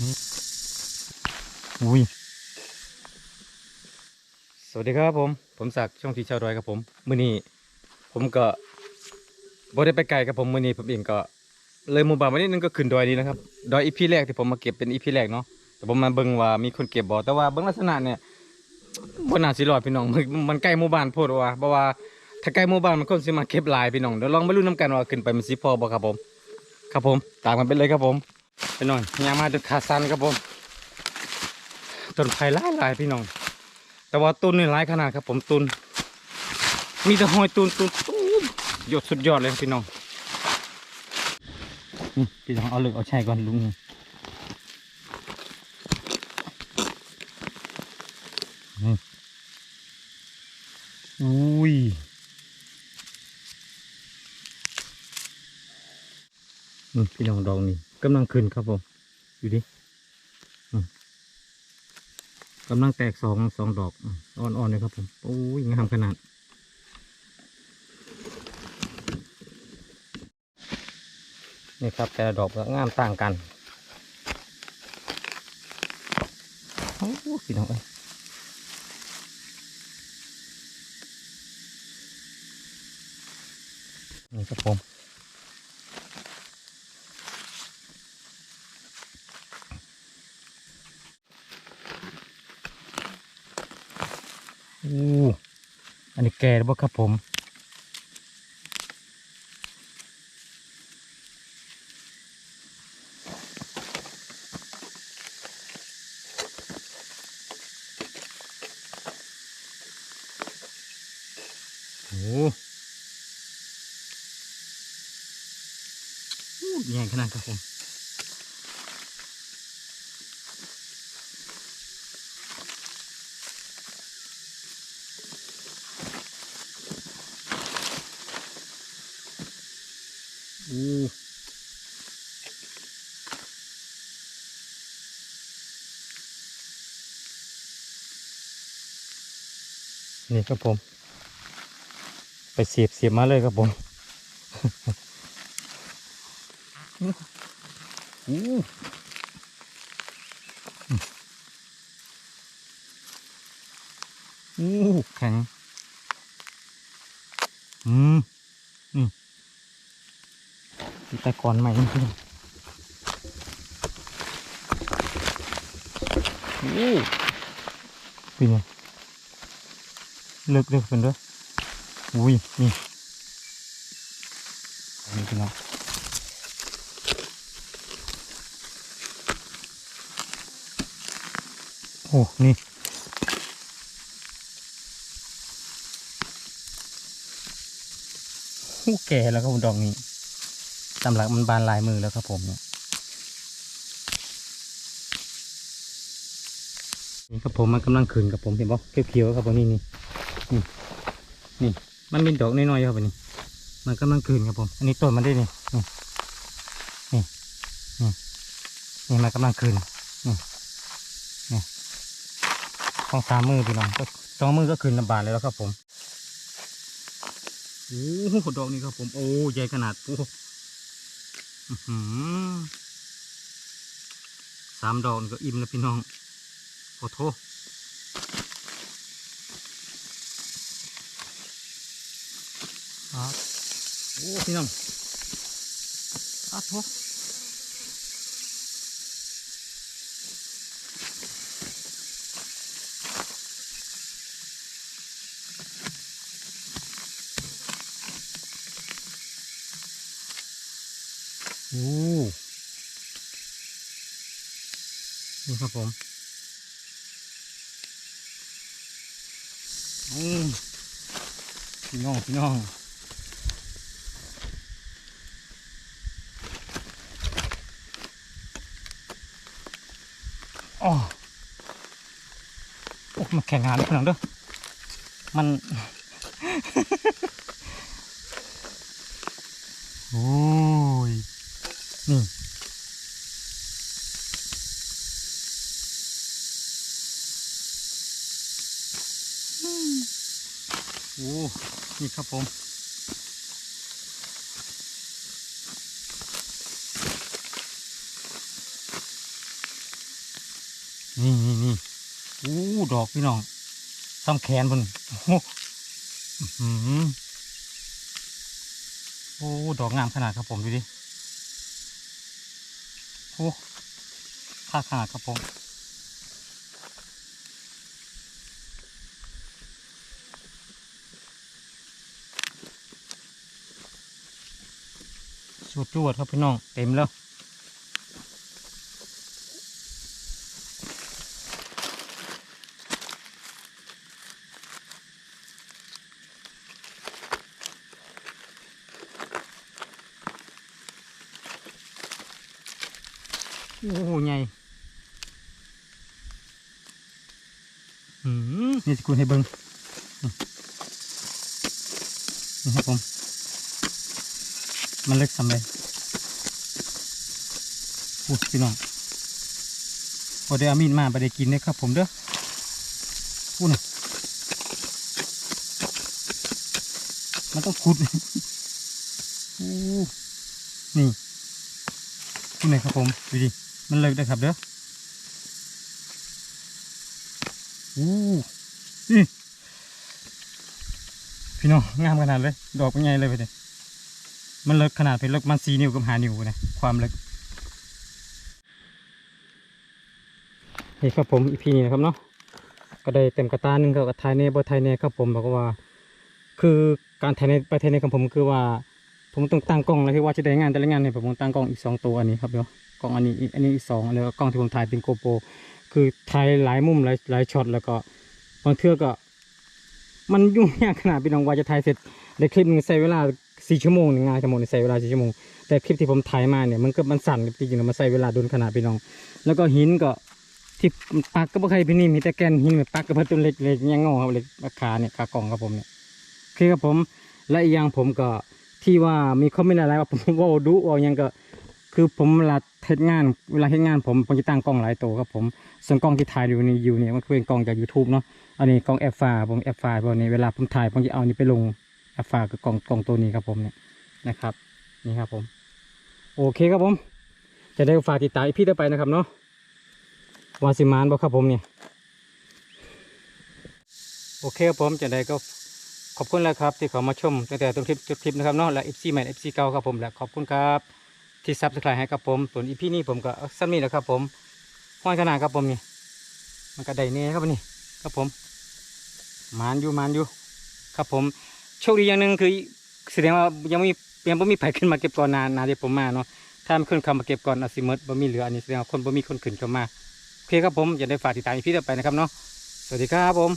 อุ้ยสวัสดีครับผม ผมศักดิ์ช่องทีชาวดอยครับผมมือนี้ผมก็บ่ได้ไปไกลครับผมมือนี้ผมเองก็ เลยหมู่บ้านมานิดนึงก็ขึ้นดอยนี้นะครับดอยอีพีแรกที่ผมมาเก็บเป็นอีพีแรกเนาะแต่ผมมาเบิ่งว่ามีคนเก็บบ่แต่ว่าเบิ่งลักษณะเนี่ยบ่น่าสิรอดพี่น้องมันมันใกล้หมู่บ้านโพดว่าเพราะว่าถ้าใกล้หมู่บ้านมันคนสิมาเก็บลายพี่น้องเดี๋ยวลองไปลุ้นน้ำกันว่าขึ้นไปมันสิพอบ่ครับผม ครับผมตามกันไปเลยครับผม พี่น้องยางมาจนขาสันครับผมต้นไผ่หลายหลายพี่น้อง แต่ว่าตุนนี่หลายขนาดครับผมตุน มีแต่หอยตุนตุนตุนยอดสุดยอดเลยครับพี่น้องนี่พี่น้องเอาเลือกเอาใช่ก่อนลุงนี่อุ้ยนี่ พี่น้องดองนี่กำลังขึ้นครับผมอยู่ดิกำลังแตกสองสองดอกอ่อนๆเลยครับผมโอ้ยงามขนาดนี่ครับแต่ละดอกก็งามต่างกันโอ้พี่น้องเอ้ยนี่ครับผม อู้อันนี้แก่แล้วบ่ครับผมโอ้โหใหญ่ขนาดครับผม นี่ครับผม ไปเสียบเสียบมาเลยครับผมอู้อู้แข็ง อืมนี่มี แต่ก่อนใหม่นี่พี่น้องอู้เป็นไงเลิกเลิกเป็นด้วยอุ้ยนี่อันนี่พี่น้องโอ้นี่โอ้แก่แล้วครับผมดอกนี้ ตำหลักมันบานลายมือแล้วครับผมเนี่ยนี่ครับผมมันกำลังขึ้นกับผมเห็นปะเขียวๆครับผมนี่นี่นี่นี่มันเป็นดอกน้อยๆครับอันนี้มันกำลังขึ้นครับผม อันนี้ต้นมันได้นี่นี่นี่นี่นี่มันกำลังขึ้นนี่นี่สองสามมือพี่น้องก็สองมือก็ขึ้นลำบากเลยแล้วครับผมโอ้โหดอกนี้ครับผมโอ้ใหญ่ขนาดโอ้ สามดอกก็อิ่มแล้วพี่น้องโอ้โถครับโอ้พี่น้องอาทุก โอ้นี่ครับผมอืมพี่น้องพี่น้องอ๋อโอ้มันแข่งงานพี่น้องเด้อมันโอ้ โอ้นี่ครับผม นี่นี่นี่โอ้ดอกพี่น้องซ้ำแขนพุ่นโอ้โหอื้อหือโอ้ดอกงามขนาดครับผมดูดิโอ้ค่าขนาดครับผม สุดจวดครับพี่น้องเต็มแล้วโอ้โหใหญ่อืมนี่สกุลให้เบิ้งนี่นี่ครับผม มันเล็กสำเลยพูดพี่น้องพอได้อามีนมาไปได้กินนี่ยครับ ผมเด้อพูดนะมันต้องขุดโอ้นี่คุณไหนครับผมดูดิมันเลิกได้ครับเด้ออู้นี่พี่น้องงามขนาดเลย ดอกเป็นไงเลยไปเลย มันเลิกขนาดเป็นเลิกมันสีนิ้วกับหานิ้วนะความเลิกนี่ครับผมอีพีนี้นะครับเนาะก็ได้เต็มกระตาหนึ่งครับกับไทยเน่บ่ไทยเน่ครับผมบอกว่า คือการไทยเน่ไปไทยเน่ของผมคือว่า ผมต้องตั้งกล้องแล้วที่ว่าจะได้งานแต่ละงานเนี่ยผมต้องตั้งกล้องอีกสองตัวอันนี้ครับเดี๋ยวกล้องอันนี้อันนี้อีกสองแล้วก็กล้องที่ผมถ่ายเป็นโกโปรคือถ่ายหลายมุมหลายหลายช็อตแล้วก็บางเทื่อก็ มันยุ่งยากขนาดพี่น้องว่าจะถ่ายเสร็จในคลิปหนึงใช้เวลา สี่ชั่วโมงหนึ่งานจะหมดในใช้เวลาสี่ชั่วโมง แต่คลิปที่ผมถ่ายมาเนี่ยมันก็มันสั่นจริงๆแล้วมันใช้เวลาโดนขนาดพี่น้อง แล้วก็หินก็ที่ปักก็บ่เคยพี่นี่มีแต่แกนหินแบบปักกับประตูเล็กเล็กยังงอครับเล็กขาเนี่ยขากล่องครับผมเนี่ยคือครับผมและอีกอย่างผมก็ที่ว่ามีคอมเมนต์อะไรว่าผมว่าดุว่ายังก็คือผมเวลาเทศงานเวลาเทศงานผมผมจะตั้งกล้องหลายตัวครับผมส่วนกล้องที่ถ่ายอยู่นี่อยู่เนี่ยมันคือเป็นกล้องจาก YouTube เนาะอันนี้กล้องแอฟฟ้าผมแอฟฟ้าพวกนี้เวลาผมถ่ายผมจะเอานี่ไปลง แอฟฟ้าคือกล้องกล้องตัวนี้ครับผมเนี่ยนะครับ นี่ครับผม โอเคครับผม จะได้ฝากติดตามพี่ต่อไปนะครับเนาะวาสิมานบอกครับผมเนี่ยโอเคครับผมจะได้ก็ขอบคุณแล้วครับ ที่เขามาชมตั้งแต่ต้นคลิปจบคลิปนะครับเนาะและ FC ใหม่ FC เก่าครับผมและขอบคุณครับที่ซับสไครต์ให้กับผมส่วน EP นี้ผมก็สั้นนี้แหละครับผมห้อยขนาดครับผมนี่มันก็ได้เน่ครับนี่ครับผมมานอยู่มานอยู่ครับผม โชคดีอย่างหนึ่งคือแสดงว่ายังไม่ยังไม่มีไผ่ขึ้นมาเก็บก่อนนานนานที่ผมมาเนาะถ้าไม่ขึ้นคำมาเก็บก่อนอสิมดบ่มีเหลืออันนี้แสดงว่าคนบ่มีคนขึ้นเข้ามาโอเคครับผมอย่าได้ฝากติดตามพี่ต่อไปนะครับเนาะสวัสดีครับผม